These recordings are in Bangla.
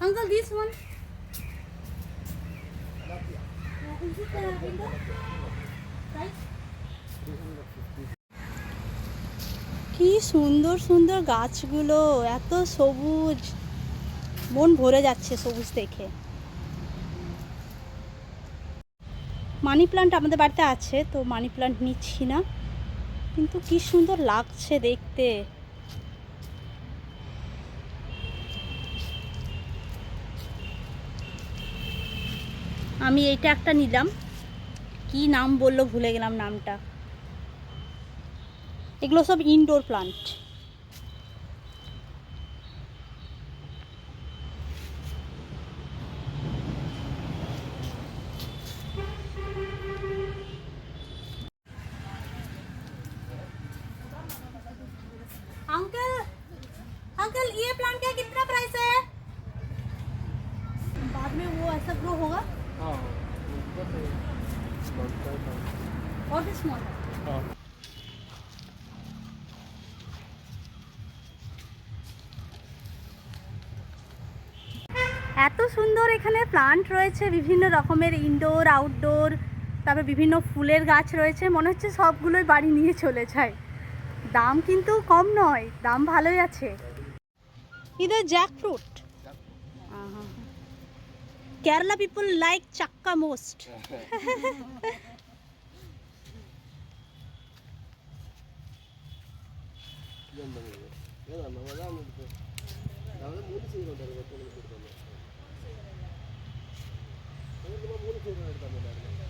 Uncle, this one. কি সুন্দর সুন্দর গাছগুলো এত সবুজ। মন ভরে যাচ্ছে সবুজ দেখে। মানি প্লান্ট আমাদের বাড়িতে আছে, তো মানি প্লান্ট নিচ্ছি না। কিন্তু কি সুন্দর লাগছে দেখতে। আমি এইটা একটা নিলাম। কি নাম বলল ভুলে গেলাম নামটা। এগুলো সব ইনডোর প্লান্ট अंकल ये प्लांट का कितना प्राइस है बाद में वो ऐसा ग्रो होगा हाँ ऊपर से बनता है और भी स्मॉल हाँ এত সুন্দর এখানে প্লান্ট রয়েছে বিভিন্ন রকমের ইনডোর আউটডোর তারপর বিভিন্ন ফুলের গাছ রয়েছে মনে হচ্ছে সবগুলোই বাড়ি নিয়ে চলে যায় দাম কিন্তু কম নয় দাম ভালোই আছে ಇದು jackfruit Kerala people like chakka most മൂന്ന് ചെയ്ത് എടുക്കാൻ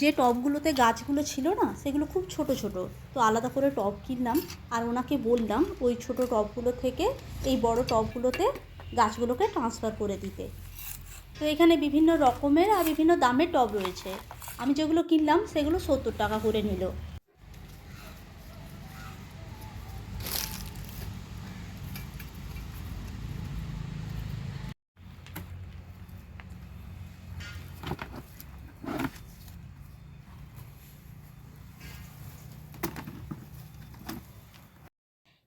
যে টবগুলোতে গাছগুলো ছিল না, সেগুলো খুব ছোট ছোট। তো আলাদা করে টব কিনলাম, আর ওনাকে বললাম ওই ছোট টবগুলো থেকে এই বড় টবগুলোতে গাছগুলোকে ট্রান্সফার করে দিতে। তো এখানে বিভিন্ন রকমের আর বিভিন্ন দামের টব রয়েছে। আমি যেগুলো কিনলাম, সেগুলো সত্তর টাকা করে নিল।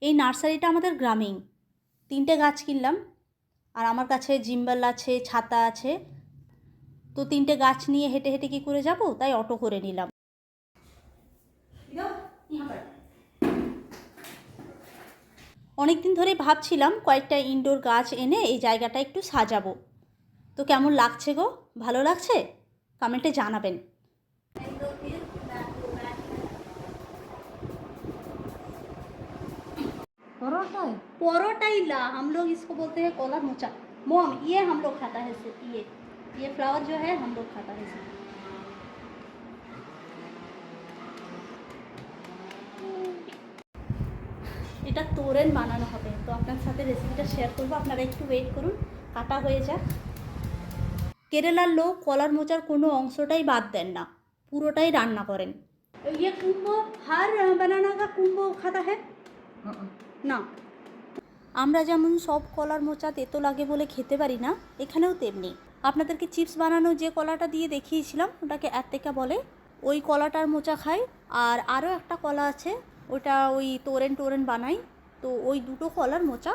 এই নার্সারিটা আমাদের গ্রামেই। তিনটে গাছ কিনলাম, আর আমার কাছে জিম্বাল আছে, ছাতা আছে। তো তিনটে গাছ নিয়ে হেঁটে হেঁটে কি করে যাব? তাই অটো করে নিলাম। অনেক দিন ধরে ভাবছিলাম কয়েকটা ইনডোর গাছ এনে এই জায়গাটা একটু সাজাবো। তো কেমন লাগছে গো? ভালো লাগছে? কমেন্টে জানাবেন। परोठा है परोटा ही ला हम लोग इसको बोलते हैं कोला मोचा मोम ये हम लोग खाता है सिर्फ ये ये फ्लावर जो है हम लोग खाता है सिर्फ এটা তোরেন বানানো হবে তো আপনার সাথে রেসিপিটা শেয়ার করবো আপনারা একটু ওয়েট করুন কাটা হয়ে যাক কেরালার লোক কলার মোচার কোনো অংশটাই বাদ দেন না পুরোটাই রান্না করেন ইয়ে কুম্ভ হার বানানা কা কুম্ভ খাতা হ্যাঁ না। আমরা যেমন সব কলার মোচা তেতো লাগে বলে খেতে পারি না, এখানেও তেমনি। আপনাদেরকে চিপস বানানো যে কলাটা দিয়ে দেখিয়েছিলাম, ওটাকে অ্যাতেকা বলে, ওই কলাটার মোচা খাই। আর আরও একটা কলা আছে, ওটা ওই তোরেন টোরেন বানাই, তো ওই দুটো কলার মোচা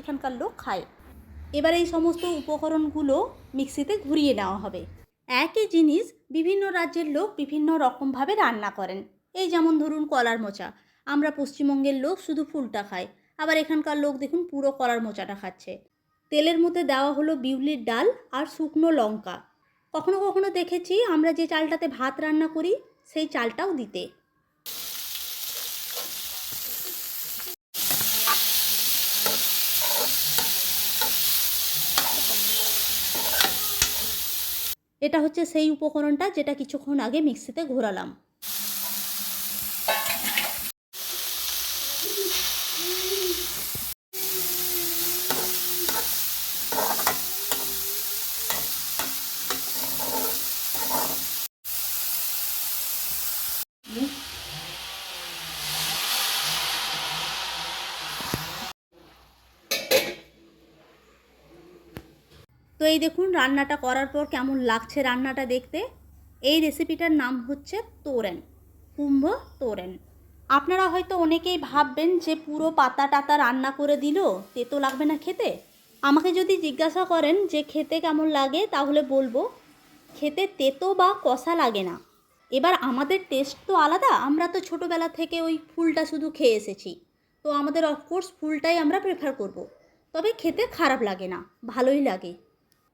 এখানকার লোক খায়। এবার এই সমস্ত উপকরণগুলো মিক্সিতে ঘুরিয়ে নেওয়া হবে। একই জিনিস বিভিন্ন রাজ্যের লোক বিভিন্ন রকমভাবে রান্না করেন। এই যেমন ধরুন কলার মোচা আমরা পশ্চিমবঙ্গের লোক শুধু ফুলটা খাই। আবার এখানকার লোক দেখুন পুরো কলার মোচাটা খাচ্ছে। তেলের মধ্যে দেওয়া হলো বিউলির ডাল আর শুকনো লঙ্কা। কখনো কখনো দেখেছি আমরা যে চালটাতে ভাত রান্না করি, সেই চালটাও দিতে। এটা হচ্ছে সেই উপকরণটা যেটা কিছুক্ষণ আগে মিক্সিতে ঘোরালাম। তো এই দেখুন রান্নাটা করার পর কেমন লাগছে রান্নাটা দেখতে। এই রেসিপিটার নাম হচ্ছে তোরেন কুম্ভ তোরেন। আপনারা হয়তো অনেকেই ভাববেন যে পুরো পাতা টাতা রান্না করে দিল তেতো লাগবে না খেতে। আমাকে যদি জিজ্ঞাসা করেন যে খেতে কেমন লাগে, তাহলে বলব, খেতে তেতো বা কষা লাগে না। এবার আমাদের টেস্ট তো আলাদা, আমরা তো ছোটোবেলা থেকে ওই ফুলটা শুধু খেয়ে এসেছি। তো আমাদের অফকোর্স ফুলটাই আমরা প্রেফার করব। তবে খেতে খারাপ লাগে না, ভালোই লাগে।